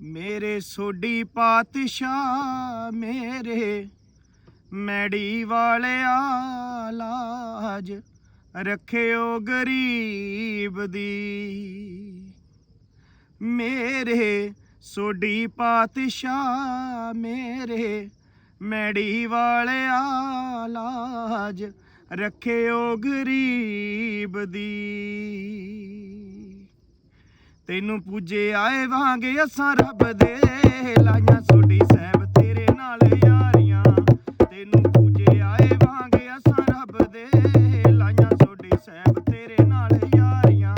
ਮੇਰੇ ਸੋਢੀ ਪਾਤਸ਼ਾਹ, ਮੇਰੇ ਮੈੜੀ ਵਾਲਿਆ ਲਾਜ ਰੱਖਿਓ ਗਰੀਬ ਦੀ। ਮੇਰੇ ਸੋਢੀ ਪਾਤਸ਼ਾਹ, ਮੇਰੇ ਮੈੜੀ ਵਾਲਿਆ ਲਾਜ ਰੱਖਿਓ ਗਰੀਬ ਦੀ। ਤੈਨੂੰ ਪੂਜੇ ਆਏ ਵਾਂਗੇ ਅਸਾਂ ਰੱਬ ਦੇ। ਲਾਈਆਂ ਸੋਡੀ ਸਹਿਬ ਤੇਰੇ ਨਾਲ ਯਾਰੀਆਂ। ਤੈਨੂੰ ਪੂਜੇ ਆਏ ਵਾਂਗੇ ਅਸਾਂ ਰੱਬ ਦੇ। ਲਾਈਆਂ ਸੋਡੀ ਸਹਿਬ ਤੇਰੇ ਨਾਲ ਯਾਰੀਆਂ।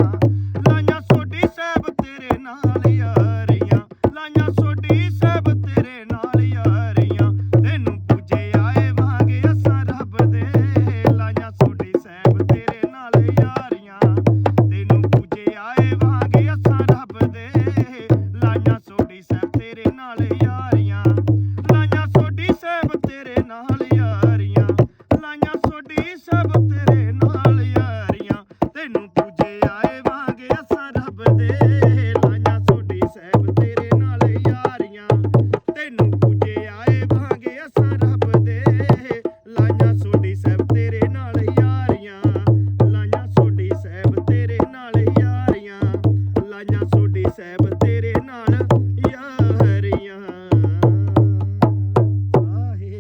ਲਾਈਆਂ ਸੋਡੀ ਸਹਿਬ ਤੇਰੇ ਨਾਲ ਯਾਰੀਆਂ। ਆਏਵਾਂਗੇ ਅਸਾਂ ਰੱਬ ਦੇ ਲਾਈਆਂ ਛੋਡੀ ਸਹਿਬ ਤੇਰੇ ਨਾਲ ਯਾਰੀਆਂ। ਤੈਨੂੰ ਪੂਜੇ ਆਏਵਾਂਗੇ ਅਸਾਂ ਰੱਬ ਦੇ ਲਾਈਆਂ ਛੋਡੀ ਸਹਿਬ ਤੇਰੇ ਨਾਲ ਯਾਰੀਆਂ। ਲਾਈਆਂ ਛੋਡੀ ਸਹਿਬ ਤੇਰੇ ਨਾਲ ਯਾਰੀਆਂ। ਲਾਈਆਂ ਛੋਡੀ ਸਹਿਬ ਤੇਰੇ